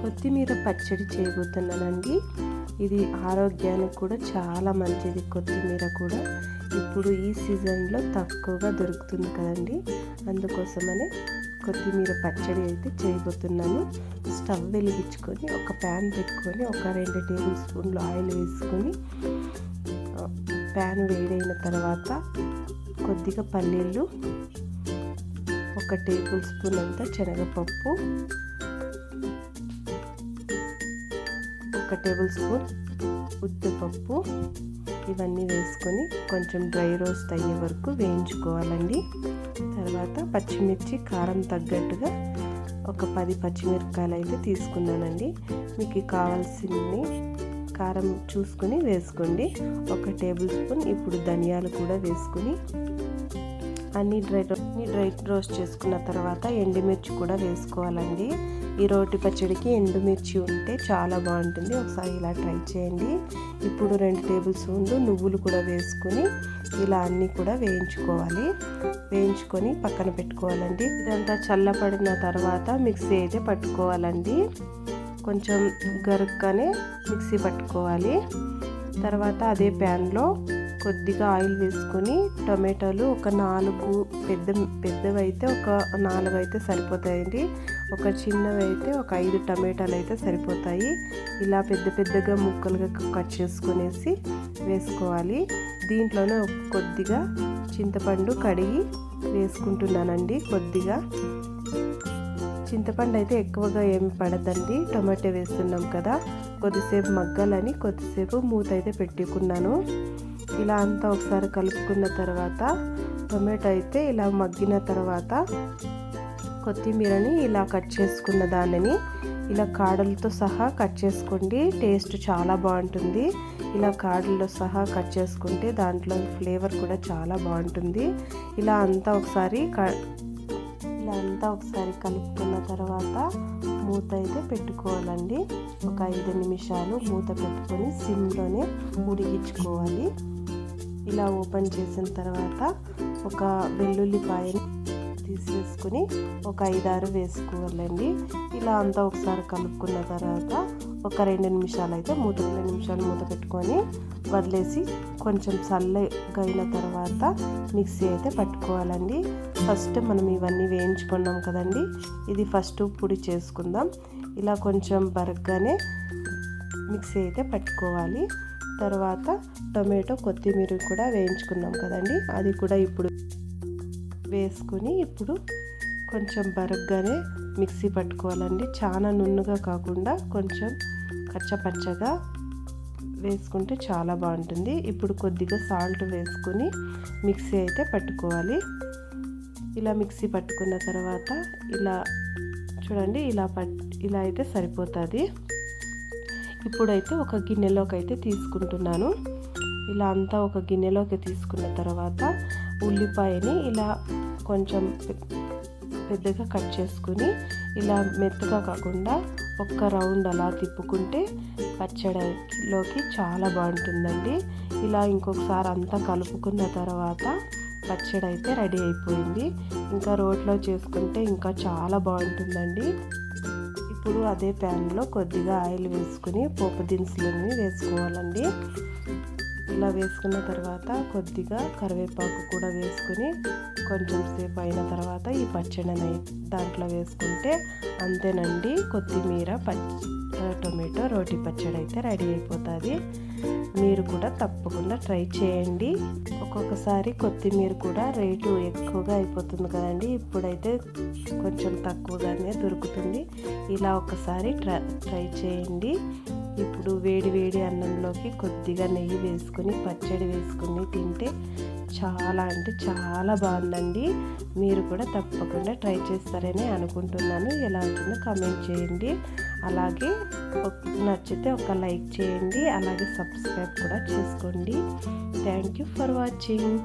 కొత్తిమీర పచ్చడి చేయబోతున్నానండి ఇది ఆరోగ్యానికి కూడా చాలా మంచిది కొత్తిమీర కూడా. ఇప్పుడు ఈ సీజన్లో తక్కువగా దొరుకుతుంది కదండి. అందుకోసమనే కొత్తిమీర పచ్చడి అయితే చేయబోతున్నాను స్టవ్ వెలిగించుకొని ఒక ప్యాన్ పెట్టుకొని ఒక రెండు టేబుల్ స్పూన్లు ఆయిల్ వేసుకొని ప్యాన్ వేడైన తర్వాత కొద్దిగా పల్లీలు ఒక టేబుల్ స్పూన్ అంతా శనగపప్పు ఒక టేబుల్ స్పూన్ ఉద్దిపప్పు ఇవన్నీ వేసుకొని కొంచెం డ్రై రోస్ట్ అయ్యే వరకు వేయించుకోవాలండి. తర్వాత పచ్చిమిర్చి కారం తగ్గట్టుగా ఒక పది పచ్చిమిరపకాయలు అయితే తీసుకున్నానండి. మీకు కావాల్సినవి కారం చూసుకొని వేసుకోండి. ఒక టేబుల్ స్పూన్ ఇప్పుడు ధనియాలు కూడా వేసుకుని అన్ని డ్రై అన్ని డ్రై రోస్ట్ చేసుకున్న తర్వాత ఎండుమిర్చి కూడా వేసుకోవాలండి. ఈ రోటి పచ్చడికి ఎండుమిర్చి ఉంటే చాలా బాగుంటుంది. ఒకసారి ఇలా ట్రై చేయండి. ఇప్పుడు రెండు టేబుల్ స్పూన్లు నువ్వులు కూడా వేసుకొని ఇలా అన్నీ కూడా వేయించుకోవాలి. వేయించుకొని పక్కన పెట్టుకోవాలండి. ఇదంతా చల్లపడిన తర్వాత మిక్సీ అయితే పట్టుకోవాలండి. కొంచెం గరుక్కనే మిక్సీ పట్టుకోవాలి. తర్వాత అదే ప్యాన్లో కొద్దిగా ఆయిల్ వేసుకొని టొమాటోలు ఒక నాలుగు పెద్ద పెద్దవి అయితే ఒక నాలుగు అయితే సరిపోతాయండి. ఒక చిన్నవి అయితే ఒక ఐదు టమాటాలు అయితే సరిపోతాయి. ఇలా పెద్ద పెద్దగా ముక్కలుగా కట్ చేసుకునేసి వేసుకోవాలి. దీంట్లోనే కొద్దిగా చింతపండు కడిగి వేసుకుంటున్నానండి కొద్దిగా. చింతపండు అయితే ఎక్కువగా ఏమి పడదండి. టొమాటో వేస్తున్నాం కదా. కొద్దిసేపు మగ్గాలని కొద్దిసేపు మూత అయితే పెట్టుకున్నాను. ఇలా అంతా ఒకసారి కలుపుకున్న తర్వాత టొమాటో అయితే ఇలా మగ్గిన తర్వాత కొత్తిమీరని ఇలా కట్ చేసుకున్న దానిని ఇలా కాడలతో సహా కట్ చేసుకోండి. టేస్ట్ చాలా బాగుంటుంది. ఇలా కాడలతో సహా కట్ చేసుకుంటే దాంట్లో ఫ్లేవర్ కూడా చాలా బాగుంటుంది. ఇలా అంతా ఒకసారి ఇలా అంతా ఒకసారి కలుపుకున్న తర్వాత మూత అయితే పెట్టుకోవాలండి. ఒక ఐదు నిమిషాలు మూత పెట్టుకొని సిమ్లోనే ఉడిగించుకోవాలి ఇలా ఓపెన్ చేసిన తర్వాత ఒక వెల్లుల్లిపాయని తీసేసుకుని ఒక ఐదారు వేసుకోవాలండి. ఇలా అంతా ఒకసారి కలుపుకున్న తర్వాత ఒక రెండు నిమిషాలు అయితే మూత రెండు నిమిషాలు మూత పెట్టుకొని వదిలేసి కొంచెం చల్లగా అయిన తర్వాత మిక్సీ అయితే పట్టుకోవాలండి. ఫస్ట్ మనం ఇవన్నీ వేయించుకున్నాం కదండి. ఇది ఫస్ట్ పొడి చేసుకుందాం. ఇలా కొంచెం బరగ్గానే మిక్సీ అయితే పట్టుకోవాలి. తర్వాత టొమాటో కొత్తిమీర కూడా వేయించుకున్నాం కదండి. అది కూడా ఇప్పుడు వేసుకుని ఇప్పుడు కొంచెం బరగ్గానే మిక్సీ పట్టుకోవాలండి. చాలా నున్నుగా కాకుండా కొంచెం కచ్చపచ్చగా వేసుకుంటే చాలా బాగుంటుంది. ఇప్పుడు కొద్దిగా సాల్ట్ వేసుకొని మిక్సీ అయితే పట్టుకోవాలి. ఇలా మిక్సీ పట్టుకున్న తర్వాత ఇలా చూడండి ఇలా పట్ ఇలా అయితే సరిపోతుంది. ఇప్పుడైతే ఒక గిన్నెలోకి అయితే తీసుకుంటున్నాను. ఇలా అంతా ఒక గిన్నెలోకి తీసుకున్న తర్వాత ఉల్లిపాయని ఇలా కొంచెం పెద్దగా కట్ చేసుకుని ఇలా మెత్తగా కాకుండా ఒక్క రౌండ్ అలా తిప్పుకుంటే పచ్చడిలోకి చాలా బాగుంటుందండి. ఇలా ఇంకొకసారి అంతా కలుపుకున్న తర్వాత పచ్చడి అయితే రెడీ అయిపోయింది. ఇంకా రోట్లో చేసుకుంటే ఇంకా చాలా బాగుంటుందండి. ఇప్పుడు అదే ప్యాన్లో కొద్దిగా ఆయిల్ వేసుకుని పోపు దినుసులన్నీ వేసుకోవాలండి. ఇలా వేసుకున్న తర్వాత కొద్దిగా కరివేపాకు కూడా వేసుకుని కొంచెం సేపు అయిన తర్వాత ఈ పచ్చడిని దాంట్లో వేసుకుంటే అంతేనండి. కొత్తిమీర పచ్చి టొమాటో రోటి పచ్చడి అయితే రెడీ అయిపోతుంది. మీరు కూడా తప్పకుండా ట్రై చేయండి. ఒక్కొక్కసారి కొత్తిమీర కూడా రేటు ఎక్కువగా అయిపోతుంది కదండి. ఇప్పుడైతే కొంచెం తక్కువగానే దొరుకుతుంది. ఇలా ఒకసారి ట్రై ట్రై చేయండి. ఇప్పుడు వేడి వేడి అన్నంలోకి కొద్దిగా నెయ్యి వేసుకుని పచ్చడి వేసుకుని తింటే చాలా అంటే చాలా బాగుందండి. మీరు కూడా తప్పకుండా ట్రై చేస్తారని అనుకుంటున్నాను. ఎలా వచ్చిందో కమెంట్ చేయండి. అలాగే నచ్చితే ఒక లైక్ చేయండి. అలాగే సబ్స్క్రైబ్ కూడా చేసుకోండి. Thank you for watching